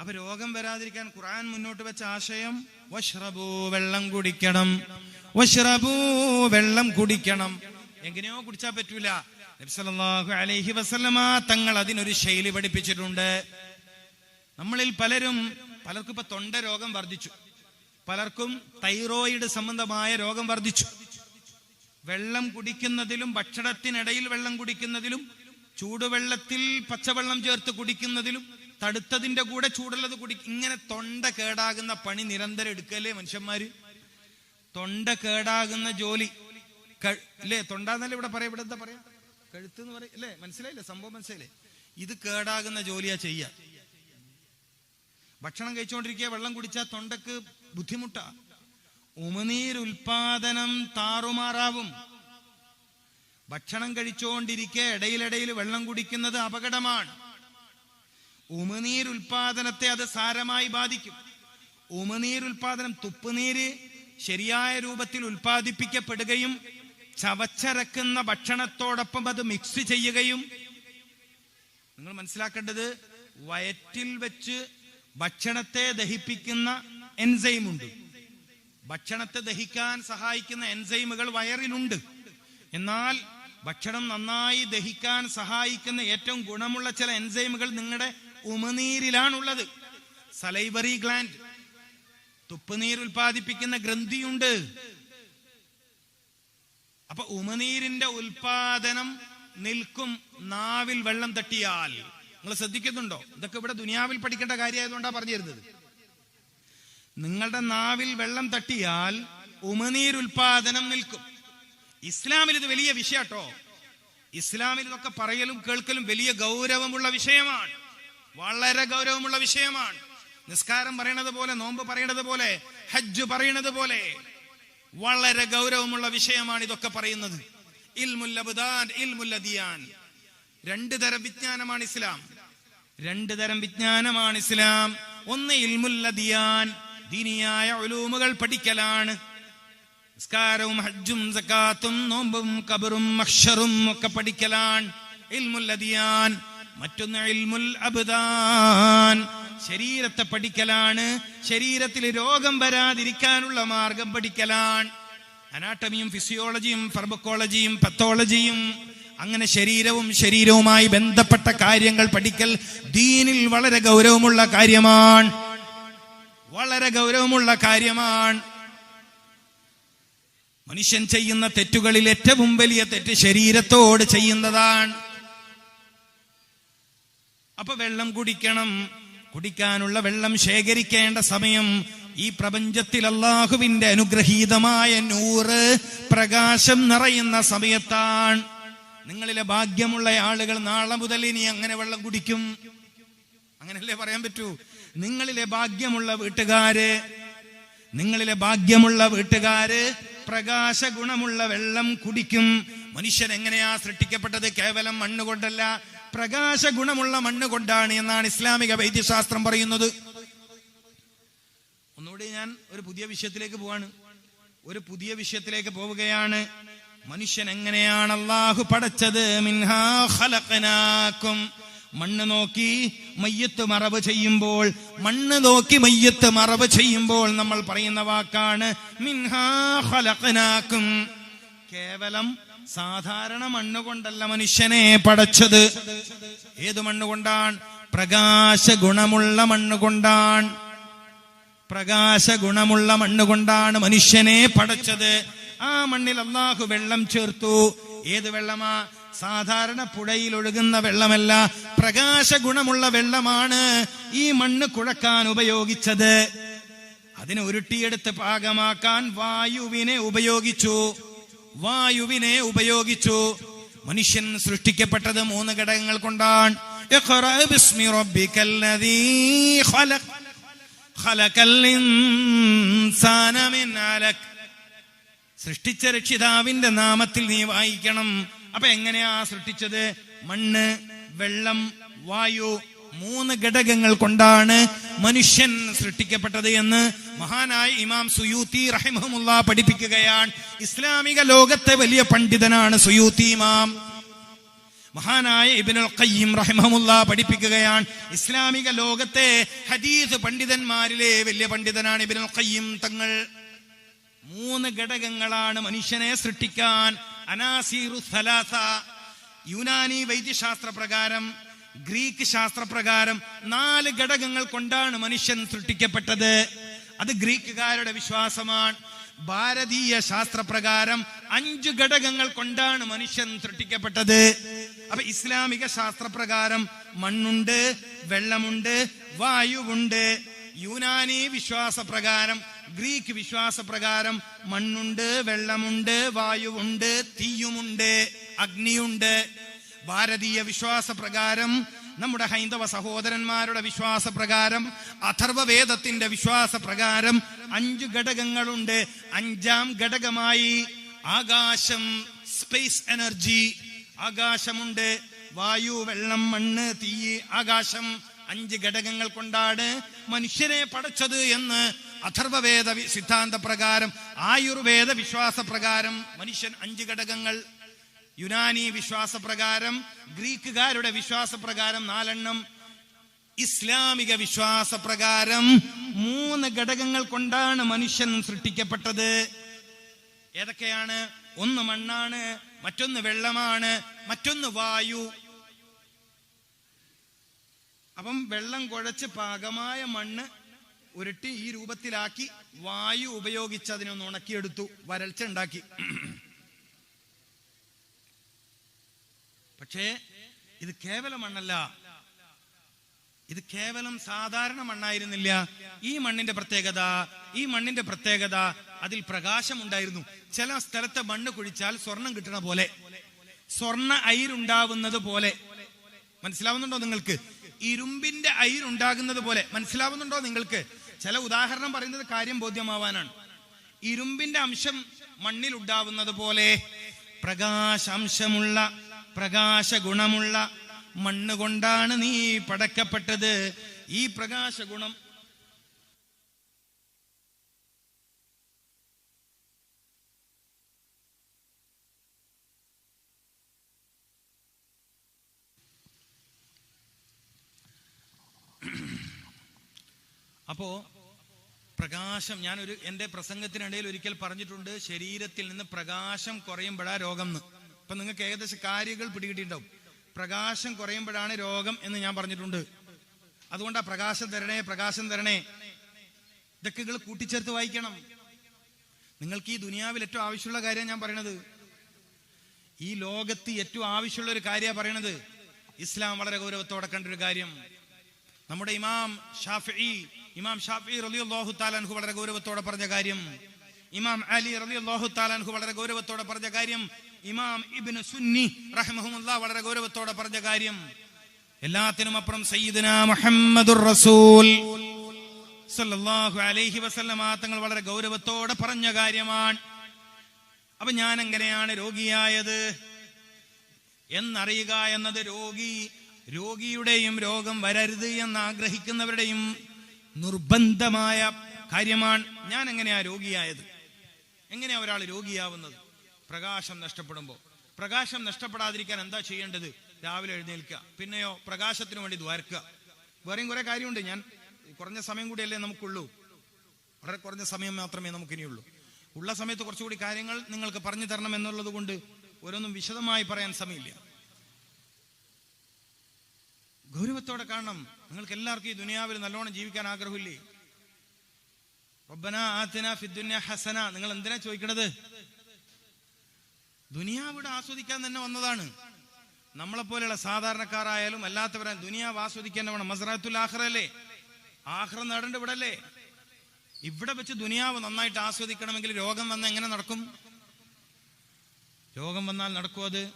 അപ്പൊ രോഗം വരാതിരിക്കാൻ ഖുർആൻ മുന്നോട്ട് വെച്ച ആശയം വഷ്റബൂ വെള്ളം കുടിക്കണം വഷ്റബൂ വെള്ളം കുടിക്കണം. എങ്ങനെയോ കുടിച്ചാൽ പറ്റൂല. നബി സല്ലല്ലാഹു അലൈഹി വസല്ലമ തങ്ങൾ അതിനൊരു ശൈലി പഠിപ്പിച്ചിട്ടുണ്ട്. നമ്മളിൽ പലരും പലർക്കും ഇപ്പൊ തൊണ്ട രോഗം വർദ്ധിച്ചു. പലർക്കും തൈറോയിഡ് സംബന്ധമായ രോഗം വർദ്ധിച്ചു. വെള്ളം കുടിക്കുന്നതിലും ഭക്ഷണത്തിനിടയിൽ വെള്ളം കുടിക്കുന്നതിലും ചൂടുവെള്ളത്തിൽ പച്ചവെള്ളം ചേർത്ത് കുടിക്കുന്നതിലും തടുത്തതിന്റെ കൂടെ ചൂടുള്ളത് കുടി ഇങ്ങനെ തൊണ്ട കേടാകുന്ന പണി നിരന്തരം എടുക്കല്ലേ മനുഷ്യന്മാര്? തൊണ്ട കേടാകുന്ന ജോലി അല്ലേ തൊണ്ടാന്നല്ലേ ഇവിടെ പറയാം ഇവിടെ എന്താ പറയാ? കഴുത്ത് എന്ന് പറയും അല്ലേ മനസ്സിലായില്ലേ? സംഭവം മനസ്സിലായില്ലേ? ഇത് കേടാകുന്ന ജോലിയാ ചെയ്യ. ഭക്ഷണം കഴിച്ചുകൊണ്ടിരിക്കുക വെള്ളം കുടിച്ചാൽ തൊണ്ടക്ക് ബുദ്ധിമുട്ടാ. ഉമനീർ ഉൽപാദനം താറുമാറാവും. ഭക്ഷണം കഴിച്ചുകൊണ്ടിരിക്കെ ഇടയിലിടയിൽ വെള്ളം കുടിക്കുന്നത് അപകടമാണ്. ഉമിനീരുൽപാദനത്തെ അത് സാരമായി ബാധിക്കും. ഉമിനീരുൽപാദനം തുപ്പുനീര് ശരിയായ രൂപത്തിൽ ഉൽപ്പാദിപ്പിക്കപ്പെടുകയും ചവച്ചരക്കുന്ന ഭക്ഷണത്തോടൊപ്പം അത് മിക്സ് ചെയ്യുകയും നിങ്ങൾ മനസ്സിലാക്കേണ്ടത് വയറ്റിൽ വെച്ച് ഭക്ഷണത്തെ ദഹിപ്പിക്കുന്ന എൻസൈം ഉണ്ട്. ഭക്ഷണത്തെ ദഹിക്കാൻ സഹായിക്കുന്ന എൻസൈമുകൾ വയറിലുണ്ട്. എന്നാൽ ഭക്ഷണം നന്നായി ദഹിക്കാൻ സഹായിക്കുന്ന ഏറ്റവും ഗുണമുള്ള ചില എൻസൈമുകൾ നിങ്ങളുടെ ഉമനീരിലാണുള്ളത്. സലൈബറി ഗ്ലാൻഡ്. തുപ്പുനീർ ഉൽപ്പാദിപ്പിക്കുന്ന ഗ്രന്ഥിയുണ്ട്. അപ്പൊ ഉമനീരിന്റെ ഉൽപാദനം നിൽക്കും നാവിൽ വെള്ളം തട്ടിയാൽ. നിങ്ങൾ ശ്രദ്ധിക്കുന്നുണ്ടോ? ഇതൊക്കെ ഇവിടെ ദുനിയാവിൽ പഠിക്കേണ്ട കാര്യമായതുകൊണ്ടാണ് പറഞ്ഞു തരുന്നത് നിങ്ങളുടെ നാവിൽ വെള്ളം തട്ടിയാൽ ഉമനീർ ഉൽപാദനം നിൽക്കും. ഇസ്ലാമിൽ ഇത് വലിയ വിഷയാട്ടോ. ഇസ്ലാമിൽ ഇതൊക്കെ പറയലും കേൾക്കലും വലിയ ഗൗരവമുള്ള വിഷയമാണ്. വളരെ ഗൗരവമുള്ള വിഷയമാണ്. നിസ്കാരം പറയണത് പോലെ നോമ്പ് പറയണത് പോലെ ഹജ്ജ് പറയണത് പോലെ വളരെ ഗൗരവമുള്ള വിഷയമാണ് ഇതൊക്കെ പറയുന്നത്. രണ്ട് തരം വിജ്ഞാനമാണ് ഇസ്ലാം. രണ്ട് തരം വിജ്ഞാനമാണ് ഇസ്ലാം. ഒന്ന് ഇൽമുൽ അദിയാൻ. ദീനിയായ ഉലൂമുകൾ പഠിക്കലാണ്. നിസ്കാരവും ഹജ്ജും സക്കാത്തും നോമ്പും കബറും അക്ഷറും ഒക്കെ പഠിക്കലാണ്. ഇൽമുൽ അദിയാൻ. മറ്റൊന്ന് ഇൽമുൽ അബ്ദാൻ. ശരീരത്തെ പഠിക്കലാണ്. ശരീരത്തിൽ രോഗം വരാതിരിക്കാനുള്ള മാർഗം പഠിക്കലാണ്. അനാട്ടമിയും ഫിസിയോളജിയും ഫർമക്കോളജിയും പത്തോളജിയും അങ്ങനെ ശരീരവും ശരീരവുമായി ബന്ധപ്പെട്ട കാര്യങ്ങൾ പഠിക്കൽ ദീനിൽ വളരെ ഗൗരവമുള്ള കാര്യമാണ്. വളരെ ഗൗരവമുള്ള കാര്യമാണ്. മനുഷ്യൻ ചെയ്യുന്ന തെറ്റുകളിൽ ഏറ്റവും വലിയ തെറ്റ് ശരീരത്തോട് ചെയ്യുന്നതാണ്. അപ്പൊ വെള്ളം കുടിക്കണം. കുടിക്കാനുള്ള വെള്ളം ശേഖരിക്കേണ്ട സമയം ഈ പ്രപഞ്ചത്തിൽ അള്ളാഹുവിന്റെ അനുഗ്രഹീതമായ നൂറ് പ്രകാശം നിറയുന്ന സമയത്താണ്. നിങ്ങളിലെ ഭാഗ്യമുള്ള ആളുകൾ നാളെ മുതൽ ഇനി അങ്ങനെ വെള്ളം കുടിക്കും. അങ്ങനല്ലേ പറയാൻ പറ്റൂ? നിങ്ങളിലെ ഭാഗ്യമുള്ള വീട്ടുകാര് നിങ്ങളിലെ ഭാഗ്യമുള്ള വീട്ടുകാര് പ്രകാശ ഗുണമുള്ള വെള്ളം കുടിക്കും. മനുഷ്യൻ എങ്ങനെയാ സൃഷ്ടിക്കപ്പെട്ടത്? കേവലം മണ്ണ് കൊണ്ടല്ല പ്രകാശ ഗുണമുള്ള മണ്ണ് കൊണ്ടാണ് എന്നാണ് ഇസ്ലാമിക വൈദ്യശാസ്ത്രം പറയുന്നത്. ഒന്നുകൂടി ഞാൻ ഒരു പുതിയ വിഷയത്തിലേക്ക് പോവാണ്. ഒരു പുതിയ വിഷയത്തിലേക്ക് പോവുകയാണ്. മനുഷ്യൻ എങ്ങനെയാണ് അള്ളാഹു പടച്ചത്? മിൻഹാ ഖലഖനാക്കും. മണ്ണ് നോക്കി മയ്യത്ത് മറവ് ചെയ്യുമ്പോൾ മണ്ണ് നോക്കി മയ്യത്ത് മറവ് ചെയ്യുമ്പോൾ നമ്മൾ പറയുന്ന വാക്കാണ് മിൻഹാ ഖലഖനാക്കും. കേവലം സാധാരണ മണ്ണ് കൊണ്ടല്ല മനുഷ്യനെ പടച്ചത്. ഏത് മണ്ണ് കൊണ്ടാണ് പ്രകാശ ഗുണമുള്ള മണ്ണ് കൊണ്ടാണ് പ്രകാശ ഗുണമുള്ള മണ്ണ് കൊണ്ടാണ് മനുഷ്യനെ പടച്ചത്. ആ മണ്ണിൽ അള്ളാഹു വെള്ളം ചേർത്തു. ഏത് വെള്ളമാ? സാധാരണ പുഴയിൽ ഒഴുകുന്ന വെള്ളമല്ല പ്രകാശ ഗുണമുള്ള വെള്ളമാണ് ഈ മണ്ണ് കുഴക്കാൻ ഉപയോഗിച്ചത്. അതിനെ ഉരുട്ടിയെടുത്ത് പാകമാക്കാൻ വായുവിനെ ഉപയോഗിച്ചു. വായുവിനെ ഉപയോഗിച്ചു. മനുഷ്യൻ സൃഷ്ടിക്കപ്പെട്ടത് മൂന്ന് ഘടകങ്ങൾ കൊണ്ടാണ്. സൃഷ്ടിച്ച രക്ഷിതാവിന്റെ നാമത്തിൽ നീ വായിക്കണം. അപ്പൊ എങ്ങനെയാ സൃഷ്ടിച്ചത്? മണ്ണ് വെള്ളം വായു മൂന്ന് ഘടകങ്ങൾ കൊണ്ടാണ് മനുഷ്യൻ സൃഷ്ടിക്കപ്പെട്ടത് എന്ന് മഹാനായ ഇമാം സുയൂത്തി റഹിമഹമുല്ല പഠിപ്പിക്കുകയാണ്. ഇസ്ലാമിക ലോകത്തെ വലിയ പണ്ഡിതനാണ് സുയൂത്തി ഇമാം. മഹാനായ ഇബ്നുൽ ഖയ്യിം റഹിമഹമുല്ല പഠിപ്പിക്കുകയാണ്. ഇസ്ലാമിക ലോകത്തെ ഹദീസ് പണ്ഡിതന്മാരിലെ വലിയ പണ്ഡിതനാണ് ഇബ്നുൽ ഖയ്യിം. തങ്ങൾ മൂന്ന് ഘടകങ്ങളാണ് മനുഷ്യനെ സൃഷ്ടിക്കാൻ അനാസീറു സലാസ യുനാനി വൈദ്യശാസ്ത്ര പ്രകാരം ഗ്രീക്ക് ശാസ്ത്രപ്രകാരം നാല് ഘടകങ്ങൾ കൊണ്ടാണ് മനുഷ്യൻ സൃഷ്ടിക്കപ്പെട്ടത്. അത് ഗ്രീക്കുകാരുടെ വിശ്വാസമാണ്. ഭാരതീയ ശാസ്ത്രപ്രകാരം അഞ്ച് ഘടകങ്ങൾ കൊണ്ടാണ് മനുഷ്യൻ സൃഷ്ടിക്കപ്പെട്ടത്. അപ്പൊ ഇസ്ലാമിക ശാസ്ത്രപ്രകാരം മണ്ണുണ്ട് വെള്ളമുണ്ട് വായുവുണ്ട്. യുനാനി വിശ്വാസപ്രകാരം ഗ്രീക്ക് വിശ്വാസപ്രകാരം മണ്ണുണ്ട് വെള്ളമുണ്ട് വായുവുണ്ട് തീയുമുണ്ട് അഗ്നിയുണ്ട്. ഭാരതീയ വിശ്വാസപ്രകാരം നമ്മുടെ ഹൈന്ദവ സഹോദരന്മാരുടെ വിശ്വാസപ്രകാരം അഥർവവേദത്തിന്റെ വിശ്വാസപ്രകാരം അഞ്ച് ഘടകങ്ങളുണ്ട്. അഞ്ചാം ഘടകമായി ആകാശം സ്പേസ് എനർജി ആകാശമുണ്ട്. വായു വെള്ളം മണ്ണ് തീ ആകാശം അഞ്ച് ഘടകങ്ങൾ കൊണ്ടാണ് മനുഷ്യനെ പടച്ചത് എന്ന് അഥർവവേദ സിദ്ധാന്ത പ്രകാരം ആയുർവേദ വിശ്വാസ പ്രകാരം മനുഷ്യൻ അഞ്ച് ഘടകങ്ങൾ യുനാനി വിശ്വാസപ്രകാരം ഗ്രീക്കുകാരുടെ വിശ്വാസപ്രകാരം നാലെണ്ണം ഇസ്ലാമിക വിശ്വാസപ്രകാരം മൂന്ന് ഘടകങ്ങൾ കൊണ്ടാണ് മനുഷ്യൻ സൃഷ്ടിക്കപ്പെട്ടത്. ഏതൊക്കെയാണ്? ഒന്ന് മണ്ണാണ് മറ്റൊന്ന് വെള്ളമാണ് മറ്റൊന്ന് വായു. അപ്പം വെള്ളം കുഴച്ച് പാകമായ മണ്ണ് ഉരുട്ടി ഈ രൂപത്തിലാക്കി വായു ഉപയോഗിച്ച് അതിനൊന്ന് ഉണക്കിയെടുത്തു വരൾച്ച ഉണ്ടാക്കി. പക്ഷേ ഇത് കേവല മണ്ണല്ല. ഇത് കേവലം സാധാരണ മണ്ണായിരുന്നില്ല. ഈ മണ്ണിന്റെ പ്രത്യേകത ഈ മണ്ണിന്റെ പ്രത്യേകത അതിൽ പ്രകാശം ഉണ്ടായിരുന്നു ചില സ്ഥലത്തെ മണ്ണ് കുഴിച്ചാൽ സ്വർണം കിട്ടണ പോലെ സ്വർണ അയിരുണ്ടാവുന്നത് പോലെ. മനസ്സിലാവുന്നുണ്ടോ നിങ്ങൾക്ക്? ഇരുമ്പിന്റെ അയിരുണ്ടാകുന്നത് പോലെ. മനസ്സിലാവുന്നുണ്ടോ നിങ്ങൾക്ക്? ചില ഉദാഹരണം പറയുന്നത് കാര്യം ബോധ്യമാവാനാണ്. ഇരുമ്പിന്റെ അംശം മണ്ണിൽ ഉണ്ടാവുന്നത് പോലെ പ്രകാശാംശമുള്ള പ്രകാശ ഗുണമുള്ള മണ്ണുകൊണ്ടാണ് നീ പടക്കപ്പെട്ടത്. ഈ പ്രകാശ ഗുണം അപ്പോ പ്രകാശം ഞാനൊരു എന്റെ പ്രസംഗത്തിനിടയിൽ ഒരിക്കൽ പറഞ്ഞിട്ടുണ്ട് ശരീരത്തിൽ നിന്ന് പ്രകാശം കുറയുമ്പോഴാ രോഗം എന്ന്. ഇപ്പൊ നിങ്ങൾക്ക് ഏകദേശം കാര്യങ്ങൾ പിടികിട്ടിയിട്ടുണ്ടാവും. പ്രകാശം കുറയുമ്പോഴാണ് രോഗം എന്ന് ഞാൻ പറഞ്ഞിട്ടുണ്ട്. അതുകൊണ്ടാ പ്രകാശം തരണേ പ്രകാശം തരണേ. ഇതൊക്കെ നിങ്ങൾ കൂട്ടിച്ചേർത്ത് വായിക്കണം. നിങ്ങൾക്ക് ഈ ദുനിയാവിൽ ഏറ്റവും ആവശ്യമുള്ള കാര്യം ഞാൻ പറയണത്. ഈ ലോകത്ത് ഏറ്റവും ആവശ്യമുള്ള ഒരു കാര്യമാണ് പറയണത്. ഇസ്ലാം വളരെ ഗൗരവത്തോടെ കണ്ട ഒരു കാര്യം. നമ്മുടെ ഇമാം ഷാഫി ഇമാം ഷാഫി റളിയല്ലാഹു താലാൻഹു വളരെ ഗൗരവത്തോടെ പറഞ്ഞ കാര്യം. ഇമാം അലി റളിയല്ലാഹു താലാൻഹു വളരെ ഗൗരവത്തോടെ പറഞ്ഞ കാര്യം. ഇമാം ഇബിന് സുന്നി റഹ്മഹുമുല്ലാ വളരെ ഗൗരവത്തോടെ പറഞ്ഞ കാര്യം. എല്ലാത്തിനും അപ്പുറം സയ്യിദന മുഹമ്മദുർ റസൂൽ. സല്ലല്ലാഹു അലൈഹി വസല്ലമ തങ്ങൾ വളരെ ഗൗരവത്തോടെ പറഞ്ഞ കാര്യമാണ്. അപ്പൊ ഞാൻ എങ്ങനെയാണ് രോഗിയായത്? എന്നറിയുക എന്നത് രോഗി രോഗിയുടെയും രോഗം വരരുത് എന്ന് ആഗ്രഹിക്കുന്നവരുടെയും നിർബന്ധമായ കാര്യമാണ് ഞാൻ എങ്ങനെയാ രോഗിയായത്? എങ്ങനെയാ ഒരാൾ രോഗിയാവുന്നത്? പ്രകാശം നഷ്ടപ്പെടുമ്പോൾ പ്രകാശം നഷ്ടപ്പെടാതിരിക്കാൻ എന്താ ചെയ്യേണ്ടത്? രാവിലെ എഴുന്നേൽക്കുക. പിന്നെയോ പ്രകാശത്തിന് വേണ്ടി ദ്വാരക്കുക. വേറെയും കുറെ കാര്യമുണ്ട്. ഞാൻ കുറഞ്ഞ സമയം കൂടിയല്ലേ നമുക്കുള്ളൂ. വളരെ കുറഞ്ഞ സമയം മാത്രമേ നമുക്കിനിയുള്ളൂ. ഉള്ള സമയത്ത് കുറച്ചുകൂടി കാര്യങ്ങൾ നിങ്ങൾക്ക് പറഞ്ഞു തരണം എന്നുള്ളത് കൊണ്ട് ഓരോന്നും വിശദമായി പറയാൻ സമയമില്ല. ഗൗരവത്തോടെ കാണണം. നിങ്ങൾക്ക് എല്ലാവർക്കും ഈ ദുനിയാവിൽ നല്ലോണം ജീവിക്കാൻ ആഗ്രഹമില്ലേ? റബ്ബന ആത്തിന ഫിദ്ദുന്യ ഹസന. നിങ്ങൾ എന്തിനാ ചോദിക്കണത്? ദുനിയാവിടെ ആസ്വദിക്കാൻ തന്നെ വന്നതാണ്. നമ്മളെ പോലെയുള്ള സാധാരണക്കാരായാലും അല്ലാത്തവരായാലും ദുനിയാവ് ആസ്വദിക്കാൻ വേണം മസറാത്തുൽ ആഹ്റല്ലേ ആഹ്റ നേടേണ്ട ഇവിടെ അല്ലേ ഇവിടെ വെച്ച് ദുനിയാവ് നന്നായിട്ട് ആസ്വദിക്കണമെങ്കിൽ രോഗം വന്ന എങ്ങനെ നടക്കും? രോഗം വന്നാൽ നടക്കും അത്.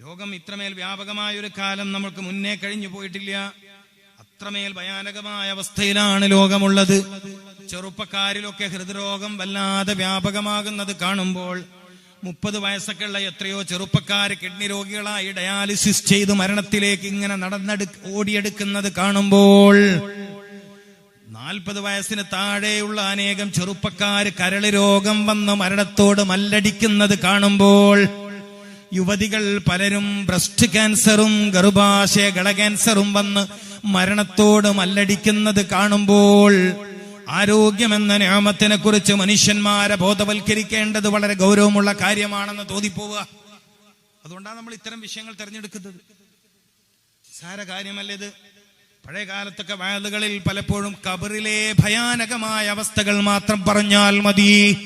രോഗം ഇത്രമേൽ വ്യാപകമായ ഒരു കാലം നമ്മൾക്ക് മുന്നേ കഴിഞ്ഞു പോയിട്ടില്ല. അത്രമേൽ ഭയാനകമായ അവസ്ഥയിലാണ് ലോകമുള്ളത്. ചെറുപ്പക്കാരിലൊക്കെ ഹൃദ്രോഗം വല്ലാതെ വ്യാപകമാകുന്നത് കാണുമ്പോൾ മുപ്പത് വയസ്സൊക്കെയുള്ള എത്രയോ ചെറുപ്പക്കാർ കിഡ്നി രോഗികളായി ഡയാലിസിസ് ചെയ്ത് മരണത്തിലേക്ക് ഇങ്ങനെ നടന്നെടു ഓടിയെടുക്കുന്നത് കാണുമ്പോൾ നാൽപ്പത് വയസ്സിന് താഴെയുള്ള അനേകം ചെറുപ്പക്കാർ കരൾ രോഗം വന്ന് മരണത്തോട് മല്ലടിക്കുന്നത് കാണുമ്പോൾ യുവതികൾ പലരും ബ്രസ്റ്റ് ക്യാൻസറും ഗർഭാശയ ക്യാൻസറും വന്ന് മരണത്തോട് മല്ലടിക്കുന്നത് കാണുമ്പോൾ ആരോഗ്യമെന്ന നിയമത്തിനെ കുറിച്ച് മനുഷ്യന്മാരെ ബോധവൽക്കരിക്കേണ്ടത് വളരെ ഗൗരവമുള്ള കാര്യമാണെന്ന് തോന്നിപ്പോവുക. അതുകൊണ്ടാണ് നമ്മൾ ഇത്തരം വിഷയങ്ങൾ തിരഞ്ഞെടുക്കുന്നത്. സാര കാര്യമല്ല ഇത്? പഴയ കാലത്തൊക്കെ വയലുകളിൽ പലപ്പോഴും കബറിലെ ഭയാനകമായ അവസ്ഥകൾ മാത്രം പറഞ്ഞാൽ മതി.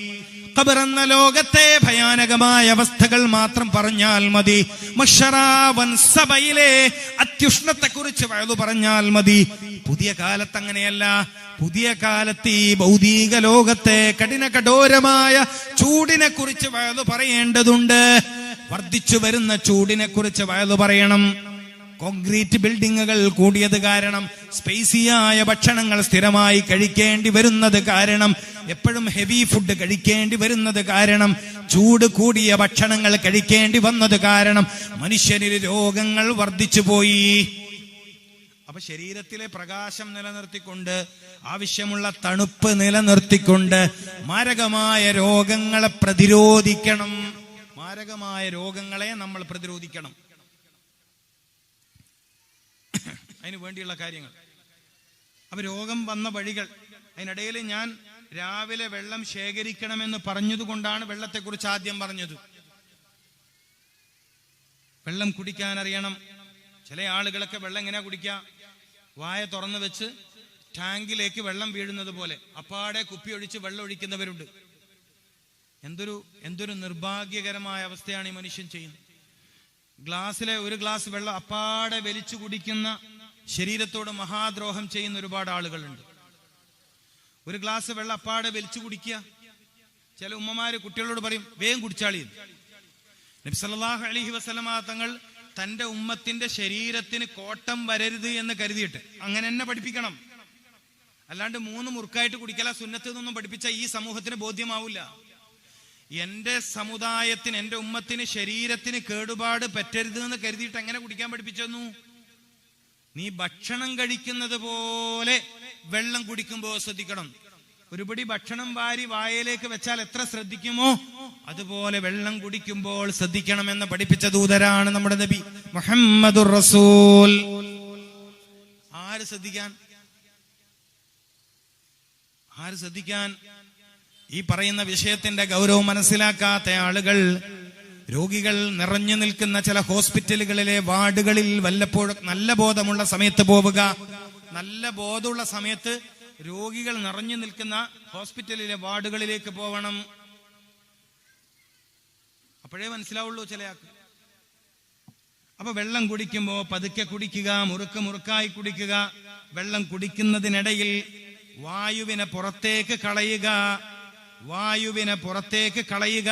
ഖബർ ലോകത്തെ ഭയാനകമായ അവസ്ഥകൾ മാത്രം പറഞ്ഞാൽ മതി. മഷറാവൻ സഭയിലെ അത്യുഷ്ണത്തെ കുറിച്ച് വയലു പറഞ്ഞാൽ മതി. പുതിയ കാലത്ത് അങ്ങനെയല്ല. പുതിയ കാലത്ത് ഈ ഭൗതിക ലോകത്തെ കഠിന കഠോരമായ ചൂടിനെ കുറിച്ച് വയതു പറയേണ്ടതുണ്ട്. വർദ്ധിച്ചു വരുന്ന ചൂടിനെ കുറിച്ച് വയതു പറയണം. കോൺക്രീറ്റ് ബിൽഡിങ്ങുകൾ കൂടിയത് കാരണം സ്പേസിയായ ഭക്ഷണങ്ങൾ സ്ഥിരമായി കഴിക്കേണ്ടി വരുന്നത് കാരണം എപ്പോഴും ഹെവി ഫുഡ് കഴിക്കേണ്ടി വരുന്നത് കാരണം ചൂട് കൂടിയ ഭക്ഷണങ്ങൾ കഴിക്കേണ്ടി വന്നത് കാരണം മനുഷ്യനിൽ രോഗങ്ങൾ വർദ്ധിച്ചു പോയി. അപ്പൊ ശരീരത്തിലെ പ്രകാശം നിലനിർത്തിക്കൊണ്ട് ആവശ്യമുള്ള തണുപ്പ് നിലനിർത്തിക്കൊണ്ട് മാരകമായ രോഗങ്ങളെ പ്രതിരോധിക്കണം. മാരകമായ രോഗങ്ങളെ നമ്മൾ പ്രതിരോധിക്കണം. അതിന് വേണ്ടിയുള്ള കാര്യങ്ങൾ. അപ്പൊ രോഗം വന്ന വഴികൾ. അതിനിടയിൽ ഞാൻ രാവിലെ വെള്ളം ശേഖരിക്കണമെന്ന് പറഞ്ഞതുകൊണ്ടാണ് വെള്ളത്തെക്കുറിച്ച് ആദ്യം പറഞ്ഞത്. വെള്ളം കുടിക്കാൻ അറിയണം ചില ആളുകളൊക്കെ വെള്ളം എങ്ങനെയാ കുടിക്കുക വായ തുറന്നു വെച്ച് ടാങ്കിലേക്ക് വെള്ളം വീഴുന്നത് പോലെ. അപ്പാടെ കുപ്പി ഒഴിച്ച് വെള്ളം ഒഴിക്കുന്നവരുണ്ട്. എന്തൊരു എന്തൊരു നിർഭാഗ്യകരമായ അവസ്ഥയാണ് ഈ മനുഷ്യൻ ചെയ്യുന്നത്. ഗ്ലാസ്സിലെ ഒരു ഗ്ലാസ് വെള്ളം അപ്പാടെ വലിച്ചു കുടിക്കുന്ന ശരീരത്തോട് മഹാദ്രോഹം ചെയ്യുന്ന ഒരുപാട് ആളുകളുണ്ട്. ഒരു ഗ്ലാസ് വെള്ളം അപ്പാടെ വലിച്ചു കുടിക്കുക. ചില ഉമ്മമാര് കുട്ടികളോട് പറയും വേഗം കുടിച്ചാളി നബ്സല്ലാഹു അലൈഹി വസല്ലമ തങ്ങൾ തന്റെ ഉമ്മത്തിന്റെ ശരീരത്തിന് കോട്ടം വരരുത് എന്ന് കരുതിയിട്ട് അങ്ങനെ തന്നെ പഠിപ്പിക്കണം. അല്ലാണ്ട് മൂന്ന് മുറുക്കായിട്ട് കുടിക്കല സുന്നത്ത് നിന്നും പഠിപ്പിച്ച ഈ സമൂഹത്തിന് ബോധ്യമാവില്ല. എന്റെ സമുദായത്തിന് എന്റെ ഉമ്മത്തിന് ശരീരത്തിന് കേടുപാട് പറ്റരുത് എന്ന് കരുതിയിട്ട് എങ്ങനെ കുടിക്കാൻ പഠിപ്പിച്ചു നീ ഭക്ഷണം കഴിക്കുന്നത് പോലെ വെള്ളം കുടിക്കുമ്പോൾ ശ്രദ്ധിക്കണം. ഒരുപടി ഭക്ഷണം വാരി വായയിലേക്ക് വെച്ചാൽ എത്ര ശ്രദ്ധിക്കുമോ? അതുപോലെ വെള്ളം കുടിക്കുമ്പോൾ ശ്രദ്ധിക്കണം എന്ന് പഠിപ്പിച്ച ദൂതരാണ് നമ്മുടെ നബി മുഹമ്മദുർ റസൂൽ. ആര് ശ്രദ്ധിക്കാൻ? ആര് ശ്രദ്ധിക്കാൻ? ഈ പറയുന്ന വിഷയത്തിന്റെ ഗൗരവം മനസ്സിലാക്കാത്ത ആളുകൾ രോഗികൾ നിറഞ്ഞു നിൽക്കുന്ന ചില ഹോസ്പിറ്റലുകളിലെ വാർഡുകളിൽ വല്ലപ്പോഴും നല്ല ബോധമുള്ള സമയത്ത് പോവുക. നല്ല ബോധമുള്ള സമയത്ത് രോഗികൾ നിറഞ്ഞു നിൽക്കുന്ന ഹോസ്പിറ്റലിലെ വാർഡുകളിലേക്ക് പോവണം. അപ്പോഴേ മനസ്സിലാവുള്ളൂ ചിലയാൾക്ക്. അപ്പൊ വെള്ളം കുടിക്കുമ്പോ പതുക്കെ കുടിക്കുക മുറുക്ക് മുറുക്കായി കുടിക്കുക. വെള്ളം കുടിക്കുന്നതിനിടയിൽ വായുവിനെ പുറത്തേക്ക് കളയുക വായുവിനെ പുറത്തേക്ക് കളയുക.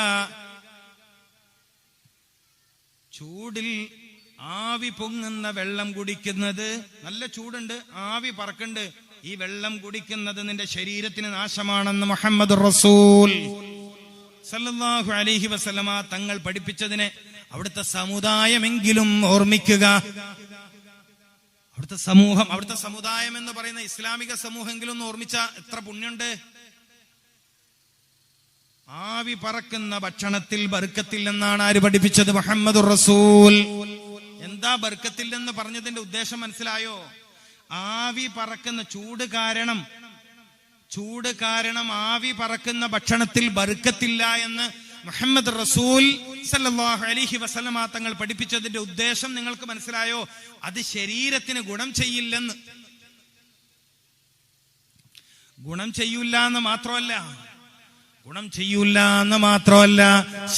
ചൂടിൽ ആവി പൊങ്ങുന്ന വെള്ളം കുടിക്കുന്നത് നല്ല ചൂടുണ്ട് ആവി പറക്കുണ്ട്. ഈ വെള്ളം കുടിക്കുന്നത് നിന്റെ ശരീരത്തിന് നാശമാണെന്ന് മുഹമ്മദ് റസൂൽ സല്ലല്ലാഹു അലൈഹി വസല്ലമ തങ്ങൾ പഠിപ്പിച്ചതിനെ അവിടുത്തെ സമുദായമെങ്കിലും ഓർമ്മിക്കുക. അവിടുത്തെ സമൂഹം അവിടുത്തെ സമുദായം എന്ന് പറയുന്ന ഇസ്ലാമിക സമൂഹമെങ്കിലും ഒന്ന് ഓർമ്മിച്ച എത്ര പുണ്യുണ്ട് ആവി പറക്കുന്ന ഭക്ഷണത്തിൽ ബർക്കത്തിൽ എന്നാണ് ആര് പഠിപ്പിച്ചത്? മുഹമ്മദ് റസൂൽ. എന്താ ബർക്കത്തിൽ എന്ന് പറഞ്ഞതിന്റെ ഉദ്ദേശം മനസ്സിലായോ? ആവി പറക്കുന്ന ചൂട് കാരണം ചൂട് കാരണം ആവി പറക്കുന്ന ഭക്ഷണത്തിൽ ബർക്കത്തില്ല എന്ന് മുഹമ്മദ് റസൂൽ അലൈഹി വസല്ലമ തങ്ങൾ പഠിപ്പിച്ചതിന്റെ ഉദ്ദേശം നിങ്ങൾക്ക് മനസ്സിലായോ? അത് ശരീരത്തിന് ഗുണം ചെയ്യില്ലെന്ന്. ഗുണം ചെയ്യൂല എന്ന് മാത്രമല്ല ഗുണം ചെയ്യൂല എന്ന് മാത്രമല്ല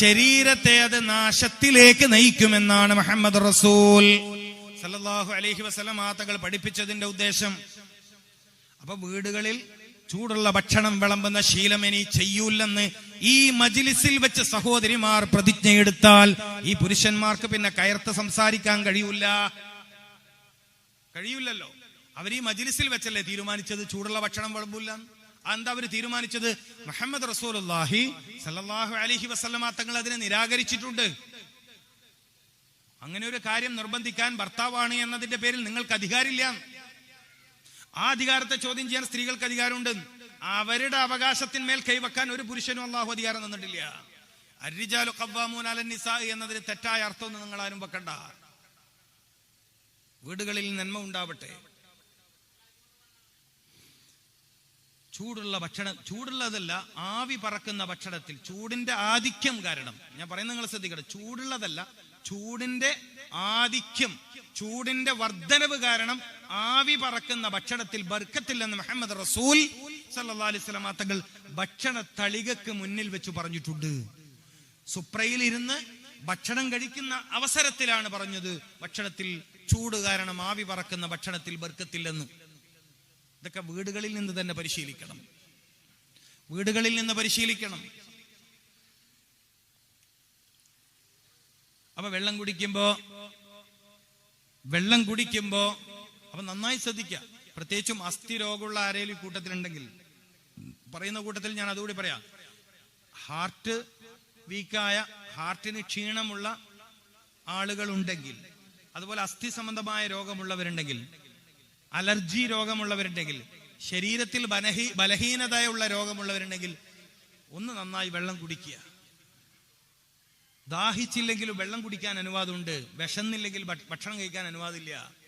ശരീരത്തെ അത് നാശത്തിലേക്ക് നയിക്കുമെന്നാണ് മുഹമ്മദ് റസൂൽ. സല്ലല്ലാഹു അലഹി വസ്ലം തങ്ങൾ പഠിപ്പിച്ചതിന്റെ ഉദ്ദേശം. അപ്പൊ വീടുകളിൽ ചൂടുള്ള ഭക്ഷണം വിളമ്പുന്ന ശീലം ഇനി ചെയ്യൂലെന്ന് ഈ മജിലിസിൽ വെച്ച് സഹോദരിമാർ പ്രതിജ്ഞയെടുത്താൽ ഈ പുരുഷന്മാർക്ക് പിന്നെ കയർത്ത് സംസാരിക്കാൻ കഴിയൂല. കഴിയൂലല്ലോ അവർ ഈ മജിലിസിൽ വെച്ചല്ലേ തീരുമാനിച്ചത് ചൂടുള്ള ഭക്ഷണം വിളമ്പൂല എന്താ അവർ തീരുമാനിച്ചത്? മുഹമ്മദ് റസൂലുള്ളാഹി സല്ലല്ലാഹു അലൈഹി വസല്ലമ തങ്ങൾ അതിനെ നിരാകരിച്ചിട്ടുണ്ട്. അങ്ങനെ ഒരു കാര്യം നിർബന്ധിക്കാൻ ഭർത്താവാണ് എന്നതിന്റെ പേരിൽ നിങ്ങൾക്ക് അധികാരമില്ല. ആ അധികാരത്തെ ചോദ്യം ചെയ്യാൻ സ്ത്രീകൾക്ക് അധികാരമുണ്ട്. അവരുടെ അവകാശത്തിന്മേൽ കൈവക്കാൻ ഒരു പുരുഷനും അള്ളാഹു അധികാരം തന്നിട്ടില്ല. അരിജാലു ഖവ്വാമൂന അലൻ നിസാ എന്നതിന് തെറ്റായ അർത്ഥമൊന്നും നിങ്ങൾ ആരും വെക്കണ്ട. വീടുകളിൽ നന്മ ഉണ്ടാവട്ടെ. ചൂടുള്ള ഭക്ഷണം ചൂടുള്ളതല്ല ആവി പറക്കുന്ന ഭക്ഷണത്തിൽ ചൂടിന്റെ ആധിക്യം കാരണം. ഞാൻ പറയുന്നത് നിങ്ങൾ ശ്രദ്ധിക്കട്ടെ ചൂടുള്ളതല്ല ചൂടിന്റെ ആധിക്യം ചൂടിന്റെ വർദ്ധനവ് കാരണം ആവി പറക്കുന്ന ഭക്ഷണത്തിൽ ബർക്കത്തില്ലെന്ന് മുഹമ്മദ് റസൂൽ തങ്ങൾ ഭക്ഷണ തളികക്ക് മുന്നിൽ വെച്ച് പറഞ്ഞിട്ടുണ്ട്. സുപ്രയിൽ ഇരുന്ന് ഭക്ഷണം കഴിക്കുന്ന അവസരത്തിലാണ് പറഞ്ഞത് ഭക്ഷണത്തിൽ ചൂട് കാരണം ആവി പറക്കുന്ന ഭക്ഷണത്തിൽ ബർക്കത്തില്ലെന്ന്. ഇതൊക്കെ വീടുകളിൽ നിന്ന് തന്നെ പരിശീലിക്കണം. വീടുകളിൽ നിന്ന് പരിശീലിക്കണം. അപ്പൊ വെള്ളം കുടിക്കുമ്പോ വെള്ളം കുടിക്കുമ്പോ അപ്പൊ നന്നായി ശ്രദ്ധിക്കുക പ്രത്യേകിച്ചും അസ്ഥി രോഗമുള്ള ആരെങ്കിലും കൂട്ടത്തിലുണ്ടെങ്കിൽ പറയുന്ന കൂട്ടത്തിൽ ഞാൻ അതുകൂടി പറയാം. ഹാർട്ട് വീക്കായ ഹാർട്ടിന് ക്ഷീണമുള്ള ആളുകൾ ഉണ്ടെങ്കിൽ അതുപോലെ അസ്ഥി സംബന്ധമായ രോഗമുള്ളവരുണ്ടെങ്കിൽ അലർജി രോഗമുള്ളവരുണ്ടെങ്കിൽ ശരീരത്തിൽ ബലഹീ ബലഹീനതയുള്ള രോഗമുള്ളവരുണ്ടെങ്കിൽ ഒന്ന് നന്നായി വെള്ളം കുടിക്കുക. ദാഹിച്ചില്ലെങ്കിലും വെള്ളം കുടിക്കാൻ അനുവാദമുണ്ട്. വിശന്നില്ലെങ്കിൽ ഭക്ഷണം കഴിക്കാൻ അനുവാദമില്ല.